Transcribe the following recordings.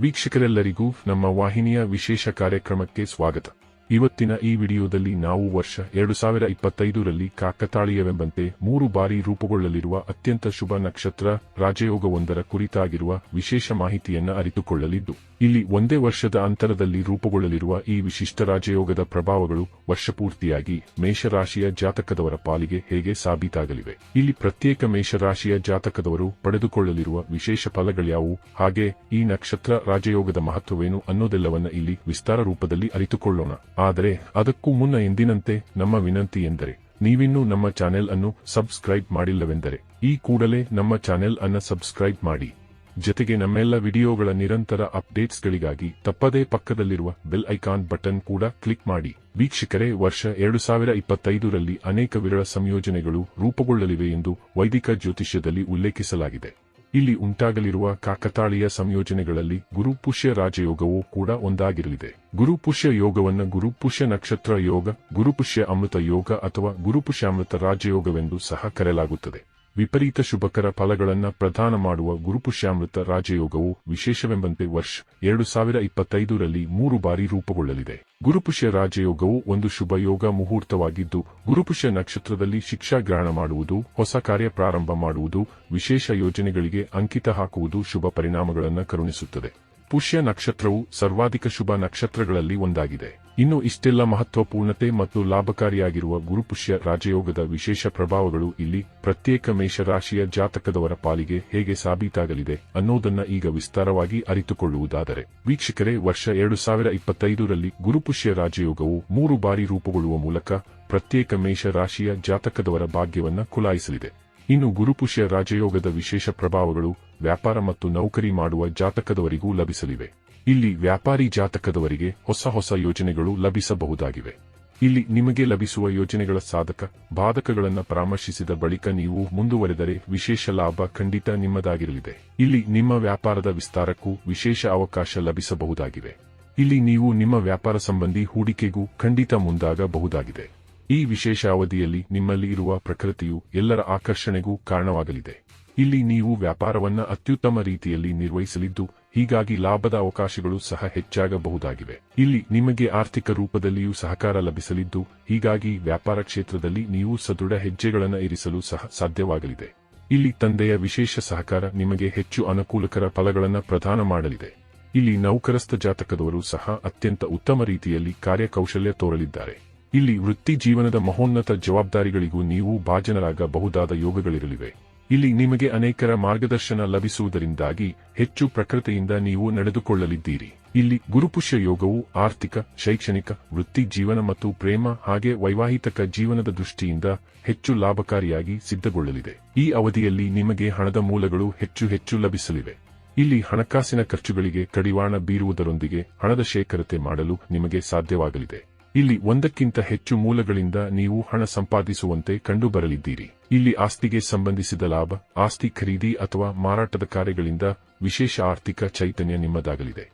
ವೀಕ್ಷಕರೆಲ್ಲರಿಗೂ ನಮ್ಮ ವಾಹಿನಿಯ ವಿಶೇಷ ಕಾರ್ಯಕ್ರಮಕ್ಕೆ ಸ್ವಾಗತ. ಇವತ್ತಿನ ಈ ವಿಡಿಯೋದಲ್ಲಿ ನಾವು ವರ್ಷ ಎರಡು ಸಾವಿರ ಇಪ್ಪತ್ತೈದರಲ್ಲಿ ಕಾಕತಾಳೀಯವೆಂಬಂತೆ ಮೂರು ಬಾರಿ ರೂಪುಗೊಳ್ಳಲಿರುವ ಅತ್ಯಂತ ಶುಭ ನಕ್ಷತ್ರ ರಾಜಯೋಗವೊಂದರ ಕುರಿತಾಗಿರುವ ವಿಶೇಷ ಮಾಹಿತಿಯನ್ನು ಅರಿತುಕೊಳ್ಳಲಿದ್ದು ಇಲ್ಲಿ ಒಂದೇ ವರ್ಷದ ಅಂತರದಲ್ಲಿ ರೂಪುಗೊಳ್ಳಲಿರುವ ಈ ವಿಶಿಷ್ಟ ರಾಜಯೋಗದ ಪ್ರಭಾವಗಳು ವರ್ಷಪೂರ್ತಿಯಾಗಿ ಮೇಷರಾಶಿಯ ಜಾತಕದವರ ಪಾಲಿಗೆ ಹೇಗೆ ಸಾಬೀತಾಗಲಿವೆ. ಇಲ್ಲಿ ಪ್ರತ್ಯೇಕ ಮೇಷರಾಶಿಯ ಜಾತಕದವರು ಪಡೆದುಕೊಳ್ಳಲಿರುವ ವಿಶೇಷ ಫಲಗಳ್ಯಾವು? ಹಾಗೆ ಈ ನಕ್ಷತ್ರ ರಾಜಯೋಗದ ಮಹತ್ವವೇನು ಅನ್ನೋದೆಲ್ಲವನ್ನ ಇಲ್ಲಿ ವಿಸ್ತಾರ ರೂಪದಲ್ಲಿ ಅರಿತುಕೊಳ್ಳೋಣ. ಆದರೆ ಅದಕ್ಕೂ ಮುನ್ನ ಎಂದಿನಂತೆ ನಮ್ಮ ವಿನಂತಿ ಎಂದರೆ, ನೀವಿನ್ನೂ ನಮ್ಮ ಚಾನೆಲ್ ಅನ್ನು ಸಬ್ಸ್ಕ್ರೈಬ್ ಮಾಡಿಲ್ಲವೆಂದರೆ, ಈ ಕೂಡಲೇ ನಮ್ಮ ಚಾನೆಲ್ ಅನ್ನು ಸಬ್ಸ್ಕ್ರೈಬ್ ಮಾಡಿ. ಜೊತೆಗೆ ನಮ್ಮೆಲ್ಲ ವಿಡಿಯೋಗಳ ನಿರಂತರ ಅಪ್ಡೇಟ್ಸ್ಗಳಿಗಾಗಿ ತಪ್ಪದೇ ಪಕ್ಕದಲ್ಲಿರುವ ಬೆಲ್ ಐಕಾನ್ ಬಟನ್ ಕೂಡ ಕ್ಲಿಕ್ ಮಾಡಿ. ವೀಕ್ಷಕರೇ, ವರ್ಷ ಎರಡು ಸಾವಿರ ಇಪ್ಪತ್ತೈದರಲ್ಲಿ ಅನೇಕ ವಿರಳ ಸಂಯೋಜನೆಗಳು ರೂಪುಗೊಳ್ಳಲಿವೆ ಎಂದು ವೈದಿಕ ಜ್ಯೋತಿಷ್ಯದಲ್ಲಿ ಉಲ್ಲೇಖಿಸಲಾಗಿದೆ. ಇಲ್ಲಿ ಉಂಟಾಗಲಿರುವ ಕಾಕತಾಳೀಯ ಸಂಯೋಜನೆಗಳಲ್ಲಿ ಗುರುಪುಷ್ಯ ರಾಜಯೋಗವೂ ಕೂಡ ಒಂದಾಗಿರಲಿದೆ. ಗುರುಪುಷ್ಯ ಯೋಗವನ್ನು ಗುರುಪುಷ್ಯ ನಕ್ಷತ್ರ ಯೋಗ ಗುರುಪುಷ್ಯ ಅಮೃತ ಯೋಗ ಅಥವಾ ಗುರುಪುಷ್ಯಾಮೃತ ರಾಜಯೋಗವೆಂದು ಸಹ ಕರೆಯಲಾಗುತ್ತದೆ. ವಿಪರೀತ ಶುಭಕರ ಫಲಗಳನ್ನು ಪ್ರದಾನ ಮಾಡುವ ಗುರುಪುಷ್ಯಾಮೃತ ರಾಜಯೋಗವು ವಿಶೇಷವೆಂಬಂತೆ ವರ್ಷ ಎರಡು ಸಾವಿರ ಇಪ್ಪತ್ತೈದರಲ್ಲಿ ಮೂರು ಬಾರಿ ರೂಪುಗೊಳ್ಳಲಿದೆ. ಗುರುಪುಷ್ಯ ರಾಜಯೋಗವು ಒಂದು ಶುಭ ಯೋಗ ಮುಹೂರ್ತವಾಗಿದ್ದು, ಗುರುಪುಷ್ಯ ನಕ್ಷತ್ರದಲ್ಲಿ ಶಿಕ್ಷಾ ಗ್ರಹಣ ಮಾಡುವುದು, ಹೊಸ ಕಾರ್ಯ ಪ್ರಾರಂಭ ಮಾಡುವುದು, ವಿಶೇಷ ಯೋಜನೆಗಳಿಗೆ ಅಂಕಿತ ಹಾಕುವುದು ಶುಭ ಪರಿಣಾಮಗಳನ್ನು ಕರುಣಿಸುತ್ತದೆ. ಪುಷ್ಯ ನಕ್ಷತ್ರವು ಸರ್ವಾಧಿಕ ಶುಭ ನಕ್ಷತ್ರಗಳಲ್ಲಿ ಒಂದಾಗಿದೆ. ಇನ್ನು ಇಷ್ಟೆಲ್ಲ ಮಹತ್ವಪೂರ್ಣತೆ ಮತ್ತು ಲಾಭಕಾರಿಯಾಗಿರುವ ಗುರುಪುಷ್ಯ ರಾಜಯೋಗದ ವಿಶೇಷ ಪ್ರಭಾವಗಳು ಇಲ್ಲಿ ಪ್ರತ್ಯೇಕ ಮೇಷರಾಶಿಯ ಜಾತಕದವರ ಪಾಲಿಗೆ ಹೇಗೆ ಸಾಬೀತಾಗಲಿದೆ ಅನ್ನೋದನ್ನ ಈಗ ವಿಸ್ತಾರವಾಗಿ ಅರಿತುಕೊಳ್ಳುವುದಾದರೆ. ವೀಕ್ಷಕರೇ, ವರ್ಷ ಎರಡು ಸಾವಿರ ಇಪ್ಪತ್ತೈದರಲ್ಲಿ ಗುರುಪುಷ್ಯ ರಾಜಯೋಗವು ಮೂರು ಬಾರಿ ರೂಪುಗೊಳ್ಳುವ ಮೂಲಕ ಪ್ರತ್ಯೇಕ ಮೇಷರಾಶಿಯ ಜಾತಕದವರ ಭಾಗ್ಯವನ್ನ ಕುಲಾಯಿಸಲಿದೆ. ಇನ್ನು ಗುರುಪುಷ್ಯ ರಾಜಯೋಗದ ವಿಶೇಷ ಪ್ರಭಾವಗಳು ವ್ಯಾಪಾರ ಮತ್ತು ನೌಕರಿ ಮಾಡುವ ಜಾತಕದವರಿಗೂ ಲಭಿಸಲಿವೆ. ಇಲ್ಲಿ ವ್ಯಾಪಾರಿ ಜಾತಕದವರಿಗೆ ಹೊಸ ಹೊಸ ಯೋಜನೆಗಳು ಲಭಿಸಬಹುದಾಗಿವೆ. ಇಲ್ಲಿ ನಿಮಗೆ ಲಭಿಸುವ ಯೋಜನೆಗಳ ಸಾಧಕ, ಬಾಧಕಗಳನ್ನು ಪರಾಮರ್ಶಿಸಿದ ಬಳಿಕ ನೀವು ಮುಂದುವರೆದರೆ ವಿಶೇಷ ಲಾಭ ಖಂಡಿತ ನಿಮ್ಮದಾಗಿರಲಿದೆ. ಇಲ್ಲಿ ನಿಮ್ಮ ವ್ಯಾಪಾರದ ವಿಸ್ತಾರಕ್ಕೂ ವಿಶೇಷ ಅವಕಾಶ ಲಭಿಸಬಹುದಾಗಿವೆ ಇಲ್ಲಿ ನೀವು ನಿಮ್ಮ ವ್ಯಾಪಾರ ಸಂಬಂಧಿ ಹೂಡಿಕೆಗೂ ಖಂಡಿತ ಮುಂದಾಗಬಹುದಾಗಿದೆ. ಈ ವಿಶೇಷ ಅವಧಿಯಲ್ಲಿ ನಿಮ್ಮಲ್ಲಿ ಇರುವ ಪ್ರಕೃತಿಯು ಎಲ್ಲರ ಆಕರ್ಷಣೆಗೂ ಕಾರಣವಾಗಲಿದೆ. ಇಲ್ಲಿ ನೀವು ವ್ಯಾಪಾರವನ್ನ ಅತ್ಯುತ್ತಮ ರೀತಿಯಲ್ಲಿ ನಿರ್ವಹಿಸಲಿದ್ದು, ಹೀಗಾಗಿ ಲಾಭದ ಅವಕಾಶಗಳು ಸಹ ಹೆಚ್ಚಾಗಬಹುದಾಗಿವೆ. ಇಲ್ಲಿ ನಿಮಗೆ ಆರ್ಥಿಕ ರೂಪದಲ್ಲಿಯೂ ಸಹಕಾರ ಲಭಿಸಲಿದ್ದು, ಹೀಗಾಗಿ ವ್ಯಾಪಾರ ಕ್ಷೇತ್ರದಲ್ಲಿ ನೀವು ಸದೃಢ ಹೆಜ್ಜೆಗಳನ್ನು ಇರಿಸಲು ಸಹ ಸಾಧ್ಯವಾಗಲಿದೆ. ಇಲ್ಲಿ ತಂದೆಯ ವಿಶೇಷ ಸಹಕಾರ ನಿಮಗೆ ಹೆಚ್ಚು ಅನುಕೂಲಕರ ಫಲಗಳನ್ನು ಪ್ರದಾನ ಮಾಡಲಿದೆ. ಇಲ್ಲಿ ನೌಕರಸ್ಥ ಜಾತಕದವರು ಸಹ ಅತ್ಯಂತ ಉತ್ತಮ ರೀತಿಯಲ್ಲಿ ಕಾರ್ಯಕೌಶಲ್ಯ ತೋರಲಿದ್ದಾರೆ. ಇಲ್ಲಿ ವೃತ್ತಿ ಜೀವನದ ಮಹೋನ್ನತ ಜವಾಬ್ದಾರಿಗಳಿಗೂ ನೀವು ಭಾಜನರಾಗಬಹುದಾದ ಯೋಗಗಳಿರಲಿವೆ. ಇಲ್ಲಿ ನಿಮಗೆ ಅನೇಕರ ಮಾರ್ಗದರ್ಶನ ಲಭಿಸುವುದರಿಂದಾಗಿ ಹೆಚ್ಚು ಪ್ರಕೃತಿಯಿಂದ ನೀವು ನಡೆದುಕೊಳ್ಳಲಿದ್ದೀರಿ. ಇಲ್ಲಿ ಗುರುಪುಷ್ಯ ಯೋಗವು ಆರ್ಥಿಕ, ಶೈಕ್ಷಣಿಕ, ವೃತ್ತಿ ಜೀವನ ಮತ್ತು ಪ್ರೇಮ ಹಾಗೆ ವೈವಾಹಿತಕ ಜೀವನದ ದೃಷ್ಟಿಯಿಂದ ಹೆಚ್ಚು ಲಾಭಕಾರಿಯಾಗಿ ಸಿದ್ಧಗೊಳ್ಳಲಿದೆ. ಈ ಅವಧಿಯಲ್ಲಿ ನಿಮಗೆ ಹಣದ ಮೂಲಗಳು ಹೆಚ್ಚು ಹೆಚ್ಚು ಲಭಿಸಲಿವೆ. ಇಲ್ಲಿ ಹಣಕಾಸಿನ ಖರ್ಚುಗಳಿಗೆ ಕಡಿವಾಣ ಬೀರುವುದರೊಂದಿಗೆ ಹಣದ ಶೇಖರತೆ ಮಾಡಲು ನಿಮಗೆ ಸಾಧ್ಯವಾಗಲಿದೆ. ಇಲ್ಲಿ ಒಂದಕ್ಕಿಂತ ಹೆಚ್ಚು ಮೂಲಗಳಿಂದ ನೀವು ಹಣ ಸಂಪಾದಿಸುವಂತೆ ಕಂಡುಬರಲಿದ್ದೀರಿ. ಇಲ್ಲಿ ಆಸ್ತಿಗೆ ಸಂಬಂಧಿಸಿದ ಲಾಭ, ಆಸ್ತಿ ಖರೀದಿ ಅಥವಾ ಮಾರಾಟದ ಕಾರ್ಯಗಳಿಂದ ವಿಶೇಷ ಆರ್ಥಿಕ ಚೈತನ್ಯ ನಿಮ್ಮದಾಗಲಿದೆ.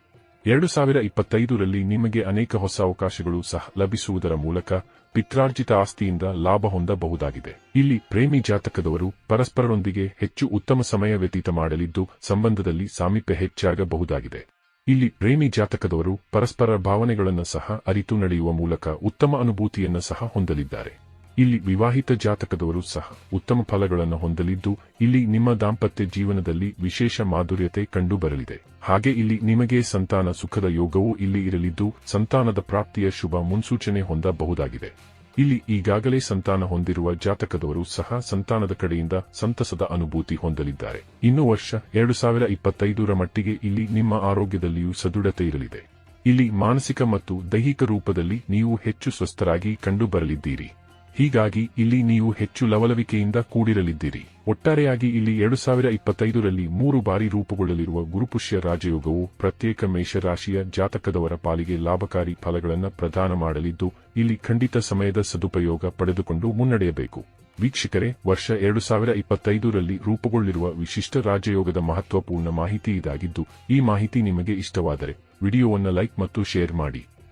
ಎರಡು ಸಾವಿರ ಇಪ್ಪತ್ತೈದರಲ್ಲಿ ನಿಮಗೆ ಅನೇಕ ಹೊಸ ಅವಕಾಶಗಳು ಸಹ ಲಭಿಸುವುದರ ಮೂಲಕ ಪಿತ್ರಾರ್ಜಿತ ಆಸ್ತಿಯಿಂದ ಲಾಭ ಹೊಂದಬಹುದಾಗಿದೆ. ಇಲ್ಲಿ ಪ್ರೇಮಿ ಜಾತಕದವರು ಪರಸ್ಪರರೊಂದಿಗೆ ಹೆಚ್ಚು ಉತ್ತಮ ಸಮಯ ವ್ಯತೀತ ಮಾಡಲಿದ್ದು ಸಂಬಂಧದಲ್ಲಿ ಸಾಮೀಪ್ಯ ಹೆಚ್ಚಾಗಬಹುದಾಗಿದೆ. ಇಲ್ಲಿ ಪ್ರೇಮಿ ಜಾತಕದವರು ಪರಸ್ಪರ ಭಾವನೆಗಳನ್ನು ಸಹ ಅರಿತು ನಡೆಯುವ ಮೂಲಕ ಉತ್ತಮ ಅನುಭೂತಿಯನ್ನು ಸಹ ಹೊಂದಲಿದ್ದಾರೆ. ಇಲ್ಲಿ ವಿವಾಹಿತ ಜಾತಕದವರು ಸಹ ಉತ್ತಮ ಫಲಗಳನ್ನು ಹೊಂದಲಿದ್ದು, ಇಲ್ಲಿ ನಿಮ್ಮ ದಾಂಪತ್ಯ ಜೀವನದಲ್ಲಿ ವಿಶೇಷ ಮಾಧುರ್ಯತೆ ಕಂಡುಬರಲಿದೆ. ಹಾಗೆ ಇಲ್ಲಿ ನಿಮಗೆ ಸಂತಾನ ಸುಖದ ಯೋಗವೂ ಇಲ್ಲಿ ಇರಲಿದ್ದು, ಸಂತಾನದ ಪ್ರಾಪ್ತಿಯ ಶುಭ ಮುನ್ಸೂಚನೆ ಹೊಂದಬಹುದಾಗಿದೆ. ಇಲ್ಲಿ ಈಗಾಗಲೇ ಸಂತಾನ ಹೊಂದಿರುವ ಜಾತಕದವರು ಸಹ ಸಂತಾನದ ಕಡೆಯಿಂದ ಸಂತಸದ ಅನುಭೂತಿ ಹೊಂದಲಿದ್ದಾರೆ. ಇನ್ನು ವರ್ಷ ಎರಡು ಸಾವಿರ ಇಪ್ಪತ್ತೈದರ ಮಟ್ಟಿಗೆ ಇಲ್ಲಿ ನಿಮ್ಮ ಆರೋಗ್ಯದಲ್ಲಿಯೂ ಸದೃಢತೆ ಇರಲಿದೆ. ಇಲ್ಲಿ ಮಾನಸಿಕ ಮತ್ತು ದೈಹಿಕ ರೂಪದಲ್ಲಿ ನೀವು ಹೆಚ್ಚು ಸ್ವಸ್ಥರಾಗಿ ಕಂಡುಬರಲಿದ್ದೀರಿ. ಹೀಗಾಗಿ ಇಲ್ಲಿ ನೀವು ಹೆಚ್ಚು ಲವಲವಿಕೆಯಿಂದ ಕೂಡಿರಲಿದ್ದೀರಿ. ಒಟ್ಟಾರೆಯಾಗಿ ಇಲ್ಲಿ ಎರಡು ಸಾವಿರ ಇಪ್ಪತ್ತೈದರಲ್ಲಿ ಮೂರು ಬಾರಿ ರೂಪುಗೊಳ್ಳಲಿರುವ ಗುರುಪುಷ್ಯ ರಾಜಯೋಗವು ಪ್ರತ್ಯೇಕ ಮೇಷರಾಶಿಯ ಜಾತಕದವರ ಪಾಲಿಗೆ ಲಾಭಕಾರಿ ಫಲಗಳನ್ನು ಪ್ರದಾನ ಮಾಡಲಿದ್ದು, ಇಲ್ಲಿ ಖಂಡಿತ ಸಮಯದ ಸದುಪಯೋಗ ಪಡೆದುಕೊಂಡು ಮುನ್ನಡೆಯಬೇಕು. ವೀಕ್ಷಕರೇ, ವರ್ಷ ಎರಡು ಸಾವಿರ ಇಪ್ಪತ್ತೈದರಲ್ಲಿ ರೂಪುಗೊಳ್ಳಿರುವ ವಿಶಿಷ್ಟ ರಾಜಯೋಗದ ಮಹತ್ವಪೂರ್ಣ ಮಾಹಿತಿ ಇದಾಗಿದ್ದು, ಈ ಮಾಹಿತಿ ನಿಮಗೆ ಇಷ್ಟವಾದರೆ ವಿಡಿಯೋವನ್ನು ಲೈಕ್ ಮತ್ತು ಶೇರ್ ಮಾಡಿ.